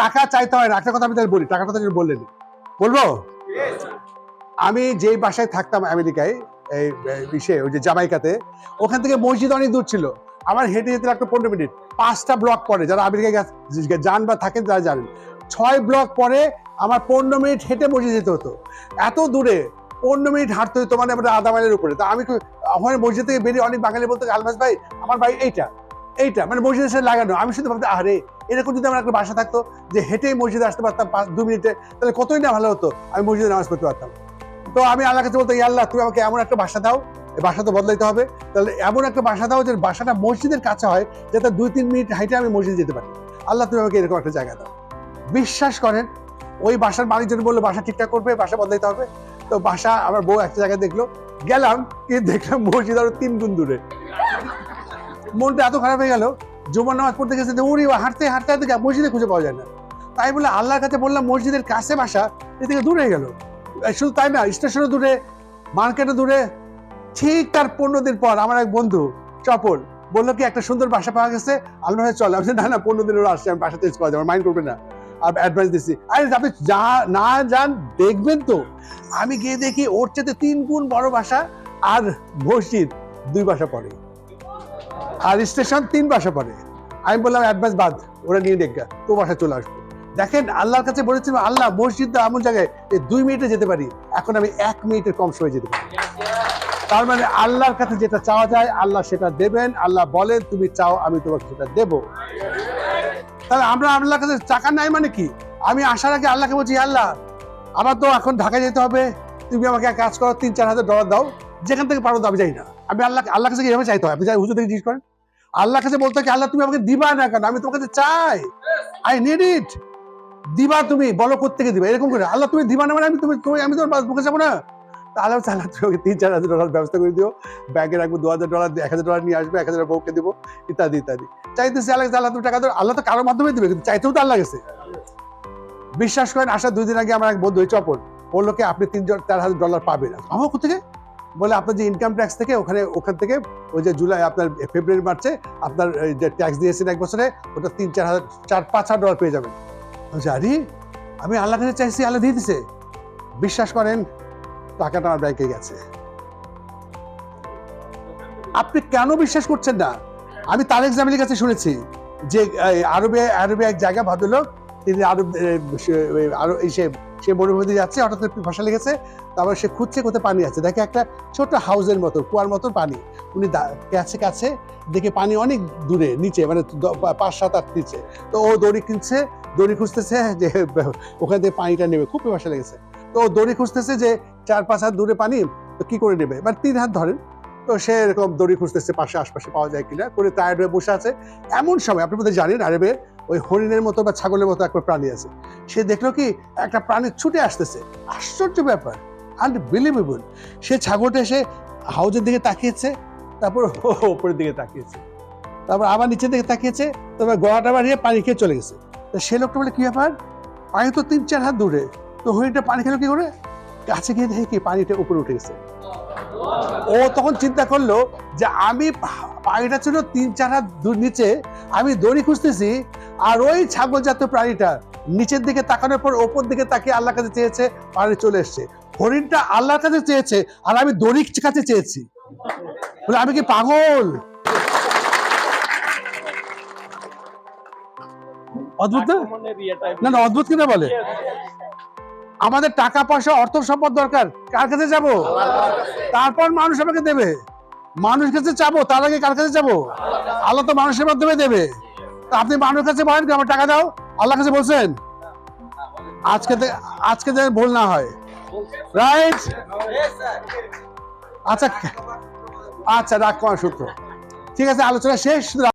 টাকা চাইতে হয় না, একটা কথা আমি তাহলে বলি কথা যদি বললেন বলব? আমি যেই বাসায় থাকতাম আমেরিকায়, এই ইসে, ওই যে জামাইকাতে, ওখান থেকে মসজিদ অনেক দূর ছিল। আমার হেঁটে যেতে লাগতো পনেরো মিনিট। পাঁচটা ব্লক পরে, যারা আমেরিকায় যান বা থাকেন তারা জানেন। ছয় ব্লক পরে আমার পনেরো মিনিট হেঁটে মসজিদ যেতে হতো। এত দূরে পনেরো মিনিট হাঁটতে হতো মানে আমাদের আধা মাইলের উপরে। তা আমি ওখানে মসজিদ থেকে বেরিয়ে অনেক বাঙালি বলতো, আলমাস ভাই, আমার ভাই এইটা। এইটা মানে মসজিদের সাথে লাগানো। আমি শুধু ভাবতে আরে এরকম যদি আমার একটা বাসা থাকতো যে হেঁটেই মসজিদে আসতে পারতাম পাঁচ, দু মিনিটে, তাহলে কতই না ভালো হতো, আমি মসজিদে নামাজ পড়তে পারতাম। তো আমি আল্লাহ কাছে বলতো, "ইয়া আল্লাহ, তুমি আমাকে এমন একটা বাসা দাও, এই বাসা তো বদলাইতে হবে, তাহলে এমন একটা বাসা দাও যে বাসাটা মসজিদের কাছে হয়, যাতে দুই, তিন মিনিট হাইটে আমি মসজিদে যেতে পারি। আল্লাহ, তুমি আমাকে এরকম একটা জায়গা দাও। বিশ্বাস করেন, ওই বাসার মালিকজন বলল, বাসা ঠিকঠাক করবে, বাসা বদলাইতে হবে। তো বাসা, আমার বউ একটা জায়গায় দেখল, গেলাম কিন্তু দেখলাম মসজিদ আরও তিন গুণ দূরে। মনটা এত খারাপ হয়ে গেল, জুমার নামাজ পড়তে গেছে উনি হাঁটতে হাঁটতে হাঁটতে মসজিদে খুঁজে পাওয়া যায় না। তাই বলে আল্লাহর কাছে বললাম, মসজিদের কাছে বাসা, এ থেকে দূরে গেল। শুধু তাই না স্টেশনে দূরে মার্কেটে দূরে। ঠিক তার পনেরো দিন পর আমার এক বন্ধু, চপল, বলল কি, একটা সুন্দর বাসা পাওয়া গেছে। আল্লাহ চল, আমি না না, পনেরো দিন ওরা আসছে আমি বাসা চেঞ্জ করা যাবে মাইন্ড করবে না। আর অ্যাডভাইস দিচ্ছি আরে, আপনি যা, না যান, দেখবেন তো। আমি গিয়ে দেখি, ওর চেয়ে তিন গুণ বড় বাসা আর মসজিদ দুই বাসা পড়ে আর স্টেশন তিন বাসা পড়ে। আমি বললাম অ্যাডভান্স বাদ ওরা নিয়ে দেখা তো বাসা চলে আসব। দেখেন আল্লাহর কাছে বলেছিল আল্লাহ মসজিদ এমন জায়গায় এই দুই মিনিটে যেতে পারি এখন আমি এক মিনিটের কম সময় যেতে পারি। তার মানে আল্লাহর কাছে যেটা চাওয়া যায় আল্লাহ সেটা দেবেন আল্লাহ বলেন তুমি চাও আমি তোমাকে সেটা দেবো। তাহলে আমরা আল্লাহর কাছে টাকা নাই মানে কি? আমি আসার আগে আল্লাহকে বলছি আল্লাহ আমার তো এখন ঢাকায় যেতে হবে তুমি আমাকে এক কাজ করো তিন চার হাজার ডলার দাও যেখান থেকে পারো দাও, আমি যাই না। আমি আল্লাহ আল্লাহ কাছে এভাবে চাইতে হয়? আপনি হুজুর থেকে জিজ্ঞেস করেন। আল্লাহ কাছে বলতে আল্লাহ, তুমি আমাকে দিবা না কেন? আমি তোমার কাছে চাই। আই নিড ইট দিবা তুমি, বলো কোথেকে দিবা? এরকম করে। আল্লাহ, তুমি দিবা না মানে আমি তুমি তুমি, আমি তোমার মুখে যাব না। আল্লাহ আল্লাহ, তুমি তিন, চার হাজার ডলার ব্যবস্থা করে দিও। ব্যাংকে রাখব, দু হাজার ডলার, এক হাজার ডলার নিয়ে আসবে, এক হাজার বউকে দিবো, ইত্যাদি ইত্যাদি। চাইতেছি আল্লাহ আল্লাহ, তুমি টাকা দাও। আল্লাহ তো কারোর মাধ্যমে দিবে, কিন্তু চাইতেও তো আল্লাহ গেছে বিশ্বাস করেন, আসার দুই দিন আগে আমার এক বন্ধু ওই চপল বলল কি, আপনি তিন চার হাজার ডলার পাবেন। আমার কোথেকে বলে আপনার যে ইনকাম ট্যাক্স থেকে ওখানে, ওখান থেকে ওই যে জুলাই, আপনার ফেব্রুয়ারি মার্চে আপনার যে ট্যাক্স দিয়েছেন এক বছরে, ওটা তিন, চার হাজার, চার, পাঁচ হাজার ডলার পেয়ে যাবেন। আরে, আমি আল্লাহ কাছে চাইছি, আল্লাহ দিয়ে দিছে। বিশ্বাস করেন, টাকাটা আমার ব্যাংকে গেছে। আপনি কেন বিশ্বাস করছেন না? আমি তারেক জামিলের কাছে শুনেছি যে আরবে আরবে এক জায়গা ভদ্রলোক তিনি আরও, এই সে সে মরুভূমিতে যাচ্ছে, হঠাৎ ভাষা লেগেছে, তারপর সে খুঁজছে কোথায় পানি আছে। দেখে একটা ছোট হাউসের মতো, কুয়ার মতো পানি। উনি কাছে কাছে দেখে পানি অনেক দূরে, নিচে মানে পাঁচ, সাত, আট নিচে। তো ও দড়ি কিনছে, দড়ি খুঁজতেছে যে, ওখান থেকে পানিটা নেবে। খুব ভাষা লেগেছে। তো ও দড়ি খুঁজতেছে যে, চার, পাঁচ হাত দূরে পানি, তো কি করে নেবে? মানে তিন হাত ধরেন, তো সে এরকম দড়ি খুঁজতেছে, পাশে, আশপাশে পাওয়া যায় কিনা, করে টায়ার্ড হয়ে বসে আছে। এমন সময়, আপনি বোধহয় জানেন আরবে ওই হরিণের মতো বা ছাগলের মতো একটা প্রাণী আছে। সে দেখল কি, একটা প্রাণী ছুটে আসতেছে। আশ্চর্য ব্যাপার আনবিলিভেবল সে ছাগলটা এসে হাউজের দিকে তাকিয়েছে, তারপর ওপরের দিকে তাকিয়েছে। তারপর আবার নিচের দিকে তাকিয়েছে, তারপর গলাটা বাড়িয়ে পানি খেয়ে চলে গেছে। তা সে লোকটা বলে, কি ব্যাপার? পানি তো তিন চার হাত দূরে। তো হরিণটা পানি খেলো কি করে? কাছে গিয়ে দেখে কি পানিটা উপরে উঠে গেছে। ও তখন চিন্তা করল যে আমি পা- পানিটা ছিল তিন চার হাত নিচে, আমি দড়ি খুঁজতেছি আর ওই ছাগল জাতীয় প্রাণীটা নিচের দিকে তাকানোর পর ওপর দিকে তাকিয়ে আল্লাহ কাছে চেয়েছে, পানি চলে এসছে। হরিণটা আল্লাহর কাছে চেয়েছে আর আমি দড়ির কাছে চেয়েছি। বলে, আমি কি পাগল? অদ্ভুত? না না, অদ্ভুত কিনা বলে? আমাদের টাকা পয়সা, অর্থ সম্পদ দরকার। কার কাছে যাব? তারপর মানুষ আমাকে দেবে। মানুষ কাছে চাবো, তার আগে কার কাছে যাব? আল্লাহ তো মানুষের মাধ্যমে দেবে। তা আপনি মানুষের কাছে বলেন কি, আমার টাকা দাও। আল্লাহ কাছে বলছেন? আজকে আজকে যেন ভুল না হয়। রাইট আচ্ছা আচ্ছা রাগ করার সূত্র ঠিক আছে, আলোচনা শেষ।